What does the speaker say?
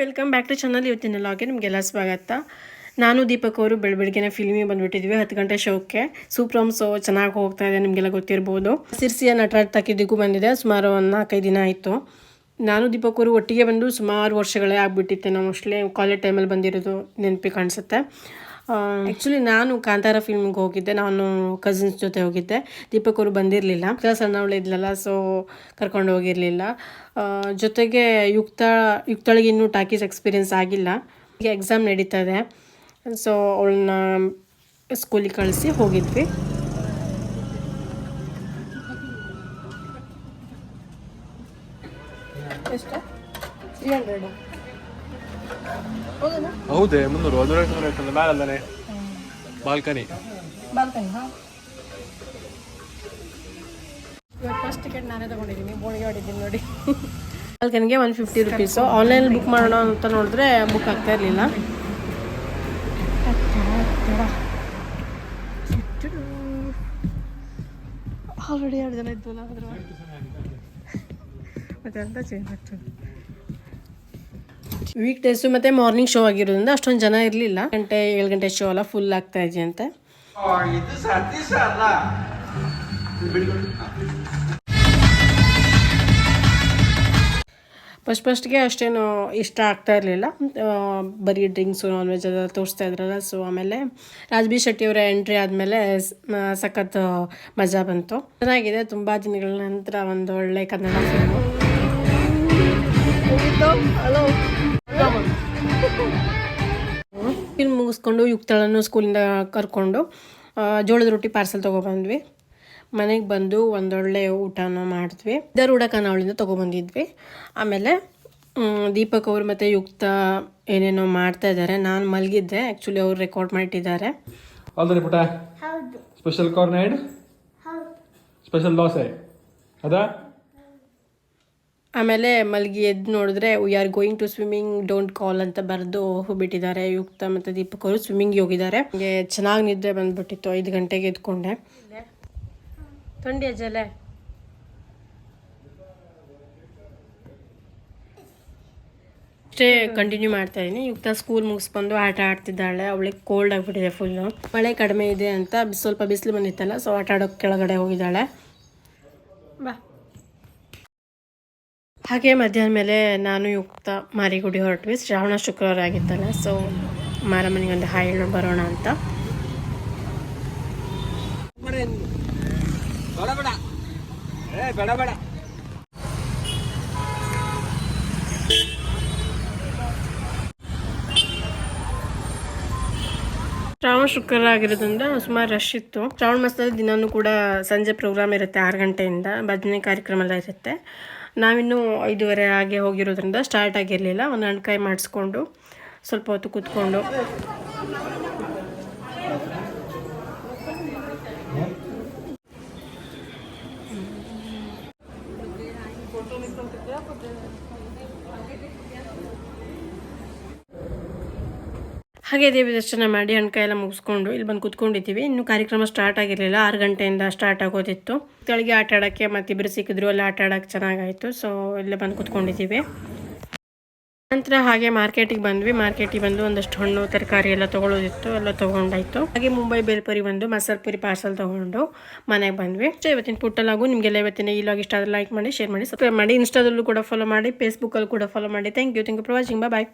Welcome back to channel ಇವತ್ತಿನ ಲಾಗೆ ನಿಮಗೆಲ್ಲ ಸ್ವಾಗತ. ನಾನು ದೀಪಕ್ ಅವರು ಬೆಳ ಬೆಳಗ್ಗೆನೆ ಫಿಲ್ಮಿಗೆ ಬಂದುಬಿಟ್ಟಿದ್ವಿ. ಹತ್ತು ಗಂಟೆ ಶೋಕ್ಕೆ ಸೂಪ್ರಮ್ ಸೋ ಚೆನ್ನಾಗಿ ಹೋಗ್ತಾ ಇದೆ ನಿಮಗೆಲ್ಲ ಗೊತ್ತಿರ್ಬೋದು. ಸಿರ್ಸಿಯ ನಟರಾಜ್ ತಕ್ಕಿದ್ದಕ್ಕೂ ಬಂದಿದೆ. ಸುಮಾರು ಒಂದು ನಾಲ್ಕೈದು ದಿನ ಆಯಿತು. ನಾನು ದೀಪಕ್ ಅವರು ಒಟ್ಟಿಗೆ ಬಂದು ಸುಮಾರು ವರ್ಷಗಳೇ ಆಗಿಬಿಟ್ಟಿತ್ತು. ನಾವು ಮೋಸ್ಟ್ಲಿ ಕಾಲೇಜ್ ಟೈಮಲ್ಲಿ ಬಂದಿರೋದು ನೆನಪಿ ಕಾಣಿಸುತ್ತೆ. ಆ್ಯಕ್ಚುಲಿ ನಾನು ಕಾಂತಾರ ಫಿಲ್ಮ್ಗೆ ಹೋಗಿದ್ದೆ. ನಾನು ಕಸಿನ್ಸ್ ಜೊತೆ ಹೋಗಿದ್ದೆ. ದೀಪಕ್ ಅವರು ಬಂದಿರಲಿಲ್ಲ. ಸಣ್ಣವಳು ಇದ್ಲಲ್ಲ ಸೊ ಕರ್ಕೊಂಡು ಹೋಗಿರಲಿಲ್ಲ. ಜೊತೆಗೆ ಯುಕ್ತ, ಯುಕ್ತಳಿಗೆ ಇನ್ನೂ ಟಾಕೀಸ್ ಎಕ್ಸ್ಪೀರಿಯನ್ಸ್ ಆಗಿಲ್ಲ. ಈಗ ಎಕ್ಸಾಮ್ ನಡೀತಾ ಇದೆ. ಸೊ ಅವಳನ್ನ ಸ್ಕೂಲಿಗೆ ಕಳಿಸಿ ಹೋಗಿದ್ವಿ. ಎಷ್ಟು? ತ್ರೀ ಹಂಡ್ರೆಡ್ ಹೌದಾ ಮುನ್ನೂರು ಅದು ರೇಟ್ ರೇಟ್ ಮೇಲೆ ಬಾಲ್ಕನಿ. ಬಾಲ್ಕನಿ ಫಸ್ಟ್ ಟಿಕೆಟ್ ನಾನೇ ತಗೊಂಡಿದ್ದೀನಿ ಬೋಣಿಗೆ ಹೊಡಿದ್ದೀನಿ ನೋಡಿ. ಬಾಲ್ಕನಿಗೆ one fifty rupees online book ಮಾಡೋಣ ಅಂತ ನೋಡಿದ್ರೆ ಬುಕ್ ಆಗ್ತಾ ಇರಲಿಲ್ಲ. ಆಲ್ರೆಡಿ ಎರಡು ಜನ ಇದ್ವಲ್ಲ ಅದ್ರ ಮತ್ತೆ ಅಂತ ಚೇಂಜ್ ಆಗ್ತದೆ ವೀಕ್ ಡೇಸು ಮತ್ತೆ ಮಾರ್ನಿಂಗ್ ಶೋ ಆಗಿರೋದ್ರಿಂದ ಅಷ್ಟೊಂದು ಜನ ಇರಲಿಲ್ಲ. ಗಂಟೆ ಏಳು ಗಂಟೆ ಶೋ ಎಲ್ಲ ಫುಲ್ ಆಗ್ತಾ ಇದೆ ಅಂತ. ಇದು ಸತೀಶ ಅಲ್ಲ ಫಸ್ಟ್ ಫಸ್ಟ್ಗೆ ಅಷ್ಟೇನು ಇಷ್ಟ ಆಗ್ತಾ ಇರಲಿಲ್ಲ. ಬರೀ ಡ್ರಿಂಕ್ಸು ನಾನ್ ವೆಜ್ ಅದೆಲ್ಲ ತೋರಿಸ್ತಾ ಇದ್ರಲ್ಲ ಸೊ ಆಮೇಲೆ ರಾಜ್ಬಿ ಶೆಟ್ಟಿ ಅವರ ಎಂಟ್ರಿ ಆದಮೇಲೆ ಸಖತ್ ಮಜಾ ಬಂತು. ಚೆನ್ನಾಗಿದೆ, ತುಂಬ ದಿನಗಳ ನಂತರ ಒಂದು ಒಳ್ಳೆ ಕನ್ನಡ ಫಿಲ್ಮು ಮುಗಿಸ್ಕೊಂಡು ಯುಕ್ತಳನ್ನು ಸ್ಕೂಲಿಂದ ಕರ್ಕೊಂಡು ಜೋಳದ ರೊಟ್ಟಿ ಪಾರ್ಸೆಲ್ ತೊಗೊಬಂದ್ವಿ. ಮನೆಗೆ ಬಂದು ಒಂದೊಳ್ಳೆ ಊಟನ ಮಾಡಿದ್ವಿ. ದರೂಢ ಖಾನಾವಳಿಂದ ತೊಗೊಬಂದಿದ್ವಿ. ಆಮೇಲೆ ದೀಪಕ್ ಅವರು ಮತ್ತು ಯುಕ್ತ ಏನೇನೋ ಮಾಡ್ತಾ ಇದ್ದಾರೆ ನಾನು ಮಲಗಿದ್ದೆ. ಆ್ಯಕ್ಚುಲಿ ಅವರು ರೆಕಾರ್ಡ್ ಮಾಡಿಟ್ಟಿದ್ದಾರೆ. ಅಲ್ದರಿ ಪುಟ. ಸ್ಪೆಷಲ್ ಕಾರ್ನೈಡ್ ಸ್ಪೆಷಲ್ ದೋಸೆ. ಅದಾ? ಆಮೇಲೆ ಮಲಗಿ ಎದ್ದು ನೋಡಿದ್ರೆ we are going to swimming don't call ಅಂತ ಬರೆದು ಹೋಗ್ಬಿಟ್ಟಿದ್ದಾರೆ. ಯುಕ್ತ ಮತ್ತು ದೀಪಕ್ ಸ್ವಿಮ್ಮಿಂಗ್ ಹೋಗಿದ್ದಾರೆ. ನನಗೆ ಚೆನ್ನಾಗಿ ನಿದ್ರೆ ಬಂದ್ಬಿಟ್ಟಿತ್ತು. ಐದು ಗಂಟೆಗೆ ಎದ್ಕೊಂಡೆ. ಥಂಡಿ ಅಜ್ಜಲೆ ಅಷ್ಟೇ ಕಂಟಿನ್ಯೂ ಮಾಡ್ತಾ ಇದ್ದೀನಿ ಯುಕ್ತ ಸ್ಕೂಲ್ ಮುಗಿಸ್ಕೊಂಡು ಆಟ ಆಡ್ತಿದ್ದಾಳೆ. ಅವಳಿಗೆ ಕೋಲ್ಡ್ ಆಗಿಬಿಟ್ಟಿದೆ ಫುಲ್ಲು ಮಳೆ ಕಡಿಮೆ ಇದೆ ಅಂತ ಸ್ವಲ್ಪ ಬಿಸಿಲು ಬಂದಿತ್ತಲ್ಲ ಸೊ ಆಟ ಆಡೋಕೆ ಕೆಳಗಡೆ ಹೋಗಿದ್ದಾಳೆ. ಬಾ. ಹಾಗೆ ಮಧ್ಯಾಹ್ನ ಮೇಲೆ ನಾನು ಯುಕ್ತ ಮಾರಿಗುಡಿ ಹೊರಟ್ವಿ. ಶ್ರಾವಣ ಶುಕ್ರವಾರ ಆಗಿತ್ತಲ್ಲ ಸೊ ಮಾರಮ್ಮನಿಗೆ ಒಂದು ಹಾಯ್ ಬರೋಣ ಅಂತ. ಶ್ರಾವಣ ಶುಕ್ರವಾರ ಆಗಿರೋದ್ರಿಂದ ಸುಮಾರು ರಶ್ ಇತ್ತು. ಶ್ರಾವಣ ಮಾಸದಲ್ಲಿ ದಿನಾನೂ ಕೂಡ ಸಂಜೆ ಪ್ರೋಗ್ರಾಮ್ ಇರುತ್ತೆ ಆರು ಗಂಟೆಯಿಂದ, ಭಜನೆ ಕಾರ್ಯಕ್ರಮ ಎಲ್ಲ ಇರುತ್ತೆ. ನಾವಿನ್ನೂ ಐದೂವರೆ ಹಾಗೆ ಹೋಗಿರೋದ್ರಿಂದ ಸ್ಟಾರ್ಟ್ ಆಗಿರಲಿಲ್ಲ. ಒಂದು ಹಣ್ಕಾಯಿ ಮಾಡಿಸ್ಕೊಂಡು ಸ್ವಲ್ಪ ಹೊತ್ತು ಕೂತ್ಕೊಂಡು. ಹಾಗೆ ದೇವಿ ದರ್ಶನ ಮಾಡಿ ಎಲ್ಲ ಮುಗಿಸ್ಕೊಂಡು ಇಲ್ಲಿ ಬಂದು ಕುತ್ಕೊಂಡಿದ್ದೀವಿ. ಇನ್ನು ಕಾರ್ಯಕ್ರಮ ಸ್ಟಾರ್ಟ್ ಆಗಿರಲಿಲ್ಲ. ಆರು ಗಂಟೆಯಿಂದ ಸ್ಟಾರ್ಟ್ ಆಗೋದಿತ್ತು. ತೊಳಗೆ ಆಟ ಆಡೋಕ್ಕೆ ಮತ್ತಿಬ್ಬರು ಸಿಕ್ಕಿದ್ರು ಅಲ್ಲಿ ಆಟ ಆಡೋಕ್ಕೆ ಚೆನ್ನಾಗಾಯಿತು. ಸೊ ಇಲ್ಲೇ ಬಂದು ಕುತ್ಕೊಂಡಿದ್ದೀವಿ. ನಂತರ ಹಾಗೆ ಮಾರ್ಕೆಟಿಗೆ ಬಂದ್ವಿ. ಮಾರ್ಕೆಟಿಗೆ ಬಂದು ಒಂದಷ್ಟು ಹಣ್ಣು, ತರಕಾರಿ ಎಲ್ಲ ತೊಗೊಳೋದಿತ್ತು. ಎಲ್ಲ ತೊಗೊಂಡಾಯ್ತು. ಹಾಗೆ ಮುಂಬೈ ಬೇಲ್ಪುರಿ ಬಂದು ಮಸಾಲೆ ಪುರಿ ಪಾರ್ಸಲ್ ತೊಗೊಂಡು ಮನೆಗೆ ಬಂದ್ವಿ. ಸೊ ಇವತ್ತಿನ ಪುಟ್ಟಲಾಗು ನಿಮಗೆಲ್ಲ ಇವತ್ತಿನ ಈ ಲಾಗ್ ಇಷ್ಟ ಆದರೆ ಲೈಕ್ ಮಾಡಿ ಶೇರ್ ಮಾಡಿ ಸಬ್ಸ್ಕ್ರೈಬ್ ಮಾಡಿ. ಇನ್ಸ್ಟಾದಲ್ಲೂ ಕೂಡ ಫಾಲೋ ಮಾಡಿ ಫೇಸ್ಬುಕ್ಕಲ್ಲೂ ಕೂಡ ಫಾಲೋ ಮಾಡಿ. Thank you thank you for watching bye